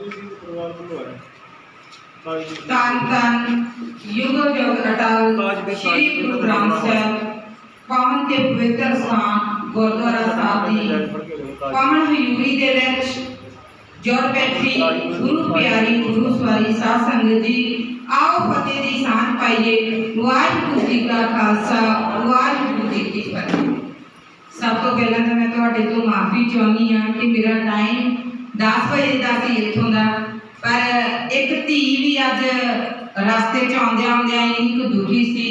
ਰਾਜਵੀਰ ਸਿੰਘ ਪਰਿਵਾਰ ਵੱਲੋਂ ਆਇਆ ਤਾਜ ਦੀ- ਤਨ ਤਨ ਯੁਗੋ ਯੁਗ ਅਟਲ ਤਾਜ ਦੇ ਸ਼੍ਰੀ ਤਾਜ ਗੁਰੂ ਗ੍ਰੰਥ ਸਾਹਿਬ ਪਾਵਨ ਤੇ ਪਵਿੱਤਰ ਸਥਾਨ ਗੁਰਦੁਆਰਾ ਸਾਹਿਬ ਦੀ ਪਾਵਨ ਹਜ਼ੂਰੀ ਦੇ ਵਿੱਚ ਜੋੜ ਬੈਠੀ ਗੁਰੂ ਪਿਆਰੀ ਗੁਰੂ ਸਵਾਰੀ ਸਾਧ ਸੰਗਤ ਜੀ ਆਓ ਫਤਿਹ ਦੀ ਸਾਂਝ ਪਾਈਏ ਵਾਹਿਗੁਰੂ ਜੀ ਕਾ ਖਾਲਸਾ ਵਾਹਿਗੁਰੂ ਜੀ ਕੀ ਫਤਿਹ ਸਭ ਤੋਂ ਪਹਿਲਾਂ ਤਾਂ ਮੈਂ ਤੁਹਾਡੇ ਤੋਂ ਮਾਫੀ ਚਾਹੁੰਦੀ ਹਾਂ ਕਿ ਮੇਰਾ ਟਾਈਮ 10 ਵਜੇ ਦਾ ਸੀ ਇੱਥੋਂ ਦਾ। ਪਰ ਇੱਕ ਧੀ ਵੀ ਅੱਜ ਰਸਤੇ 'ਚ ਆਉਂਦਿਆਂ ਆਉਂਦਿਆਂ ਇੰਨੀ ਕੁ ਦੁਖੀ ਸੀ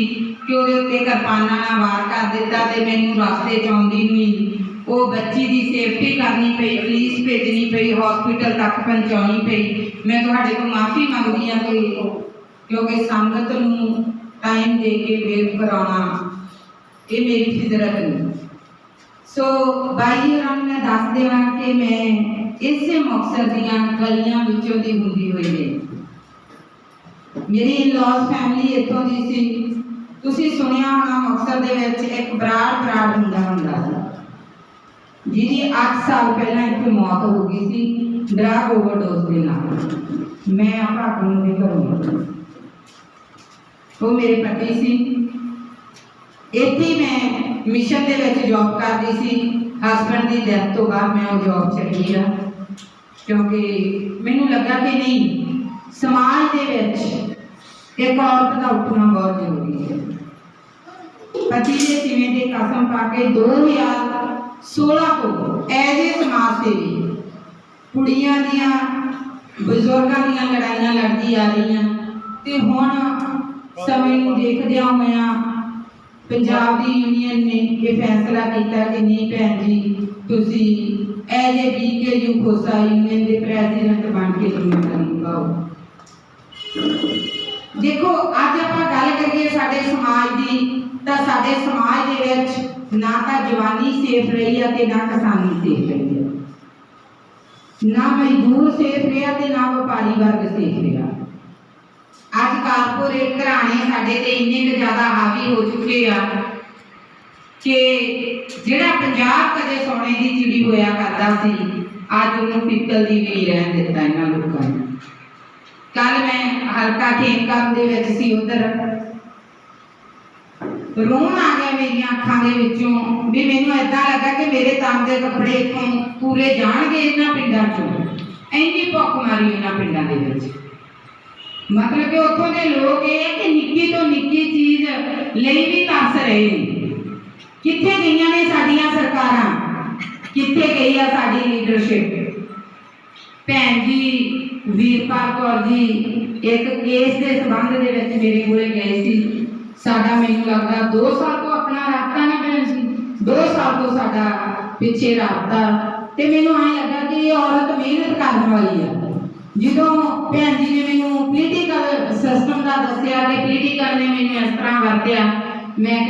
ਕਿ ਉਹਦੇ ਉੱਤੇ ਕਿਰਪਾਨਾਂ ਨਾਲ ਵਾਰ ਕਰ ਦਿੱਤਾ ਤੇ ਮੈਨੂੰ ਰਸਤੇ 'ਚ ਆਉਂਦੀ ਨੂੰ ਉਹ ਬੱਚੀ ਦੀ ਸੇਫਟੀ ਕਰਨੀ ਪਈ ਪੁਲਿਸ ਭੇਜਣੀ ਪਈ ਹਸਪੀਟਲ ਤੱਕ ਪਹੁੰਚਾਉਣੀ ਪਈ। ਮੈਂ ਤੁਹਾਡੇ ਤੋਂ ਮਾਫੀ ਮੰਗਦੀ ਹਾਂ ਕਿ ਕਿਉਂਕਿ ਸੰਗਤ ਨੂੰ ਟਾਈਮ ਦੇ ਕੇ ਵੇਟ ਕਰਾਉਣਾ ਇਹ ਮੇਰੀ ਫਿਜ਼ਰਤ ਨਹੀਂ। ਸੋ ਬਾਈ ਹੋਰਾਂ ਨੂੰ ਮੈਂ ਦੱਸ ਦੇਵਾਂ ਕਿ ਮੈਂ ਇਸੇ ਮਕਸਦ ਦੀਆਂ ਗਲੀਆਂ ਵਿੱਚੋਂ ਦੀ ਹੁੰਦੀ ਹੋਈ ਹੈ। ਮੇਰੀ ਇਨ-ਲॉज ਫੈਮਿਲੀ ਇੱਥੋਂ ਦੀ ਸੀ। ਤੁਸੀਂ ਸੁਣਿਆ ਹੋਣਾ ਮਕਸਦ ਦੇ ਵਿੱਚ ਇੱਕ ਬਰਾੜ ਬਰਾੜ ਹੁੰਦਾ ਹੁੰਦਾ ਸੀ। ਜਿਹਦੀ 8 ਸਾਲ ਪਹਿਲਾਂ ਇੱਥੇ ਮੌਤ ਹੋ ਗਈ ਸੀ। ਡਰਗ ਓਵਰਡੋਜ਼ ਦੇ ਨਾਲ। ਮੈਂ ਆਪਣਾ ਨੂੰ ਦੇ ਘਰੋਂ ਉਹ ਮੇਰੇ ਪਤੀ ਸੀ। ਇੱਥੇ ਮੈਂ ਮਿਸ਼ਨ ਦੇ ਵਿੱਚ ਜੌਬ ਕਰਦੀ ਸੀ। ਹਸਬੰਡ ਦੀ ਡੈਥ ਤੋਂ ਬਾਅਦ ਮੈਂ ਉਹ ਜੌਬ ਛੱਡੀ ਆ। ਕਿਉਂਕਿ ਮੈਨੂੰ ਲੱਗਾ ਕਿ ਨਹੀਂ, ਸਮਾਜ ਦੇ ਵਿੱਚ ਇੱਕ ਔਰਤ ਦਾ ਉੱਠਣਾ ਬਹੁਤ ਜ਼ਰੂਰੀ ਹੈ। ਪਤੀ ਦੇ ਸਿਵੇਂ ਦੇ ਕਸਮ ਪਾ ਕੇ 2016 ਤੋਂ ਐਜ਼ ਏ ਸਮਾਜ ਸੇਵੀ ਕੁੜੀਆਂ ਦੀਆਂ, ਬਜ਼ੁਰਗਾਂ ਦੀਆਂ ਲੜਾਈਆਂ ਲੜਦੀ ਆ ਰਹੀਆਂ, ਤੇ ਹੁਣ ਸਮੇਂ ਨੂੰ ਦੇਖਦਿਆਂ ਹੋਇਆਂ ਪੰਜਾਬ ਦੀ ਯੂਨੀਅਨ ਨੇ ਇਹ ਫੈਸਲਾ ਕੀਤਾ ਕਿ ਨਹੀਂ ਭੈਣ ਜੀ, ਤੁਸੀਂ as a BKU Khosa union ਦੇ ਪ੍ਰੈਜ਼ੀਡੈਂਟ ਬਣ ਕੇ ਜ਼ਿੰਮੇਵਾਰੀ ਨਿਭਾਓ। ਦੇਖੋ, ਅੱਜ ਆਪਾਂ ਗੱਲ ਕਰੀਏ ਸਾਡੇ ਸਮਾਜ ਦੀ, ਤਾਂ ਸਾਡੇ ਸਮਾਜ ਦੇ ਵਿੱਚ ਨਾ ਤਾਂ ਜਵਾਨੀ ਸੇਫ ਰਹੀ ਹੈ ਤੇ ਨਾ ਕਿਸਾਨੀ ਸੇਫ ਰਹੀ ਹੈ ਨਾ ਮਜ਼ਦੂਰ ਸੇਫ ਰਿਹਾ ਤੇ ਨਾ ਵਪਾਰੀ ਵਰਗ ਸੇਫ ਰਿਹਾ। ਅੱਜ ਕਾਰਪੋਰੇਟ ਘਰਾਣੇ ਸਾਡੇ ਤੇ ਇੰਨੇ ਕੁ ਜ਼ਿਆਦਾ ਹਾਵੀ ਹੋ ਚੁੱਕੇ ਆ ਕਿ ਜਿਹੜਾ ਪੰਜਾਬ ਕਦੇ ਸੋਨੇ ਦੀ ਚਿੜੀ ਹੋਇਆ ਕਰਦਾ ਸੀ, ਅੱਜ ਉਹਨੂੰ ਪਿੱਤਲ ਦੀ ਵੀ ਰਹਿਣ ਦਿੱਤਾ ਇਹਨਾਂ ਲੋਕਾਂ ਨੇ। ਕੱਲ ਮੈਂ ਹਲਕਾ ਖੇਮਕਰਨ ਦੇ ਵਿੱਚ ਸੀ ਉਧਰ। ਰੋਣ ਆ ਗਿਆ ਮੇਰੀਆਂ ਅੱਖਾਂ ਦੇ ਵਿੱਚੋਂ ਵੀ ਮੈਨੂੰ ਏਦਾਂ ਲੱਗਾ ਕਿ ਮੇਰੇ ਤਨ ਦੇ ਕੱਪੜੇ ਇੱਥੋਂ ਪੂਰੇ ਜਾਣਗੇ ਇਹਨਾਂ ਪਿੰਡਾਂ ਚੋਂ। ਇੰਨੀ ਭੁੱਖ ਮਾਰੀ ਇਹਨਾਂ ਪਿੰਡਾਂ ਦੇ ਵਿੱਚ। ਮਤਲਬ ਕਿ ਉੱਥੋਂ ਦੇ ਲੋਕ ਇਹ ਹੈ ਕਿ ਨਿੱਕੀ ਤੋਂ ਨਿੱਕੀ ਚੀਜ਼ ਲਈ ਵੀ ਤਰਸ ਰਹੇ ਨੇ। ਕਿੱਥੇ ਗਈਆਂ ਨੇ ਸਾਡੀਆਂ ਸਰਕਾਰਾਂ? ਕਿੱਥੇ ਗਈ ਆ ਸਾਡੀ ਲੀਡਰਸ਼ਿਪ ਭੈਣ ਜੀ, ਵੀਰਪਾਲ ਕੌਰ ਜੀ, ਇੱਕ ਕੇਸ ਦੇ ਸੰਬੰਧ ਦੇ ਵਿੱਚ ਮੇਰੇ ਕੋਲੇ ਗਏ ਸੀ। ਸਾਡਾ ਮੈਨੂੰ ਲੱਗਦਾ 2 ਸਾਲ ਤੋਂ ਆਪਣਾ ਰਾਬਤਾ ਨਹੀਂ ਬਣਿਆ ਸੀ। 2 ਸਾਲ ਤੋਂ ਸਾਡਾ ਪਿੱਛੇ ਰਾਬਤਾ। ਤੇ ਮੈਨੂੰ ਐਂ ਲੱਗਾ ਕਿ ਇਹ ਔਰਤ ਮਿਹਨਤ ਕਰਨ ਵਾਲੀ ਆ। ਜਦੋਂ ਭੈਣ ਜੀ ਨੇ ਮੈਨੂੰ ਪੋਲੀਟੀਕਲ ਸਿਸਟਮ ਦਾ ਦੱਸਿਆ ਕਿ ਪੋਲੀਟੀਕਲ ਨੇ ਮੈਨੂੰ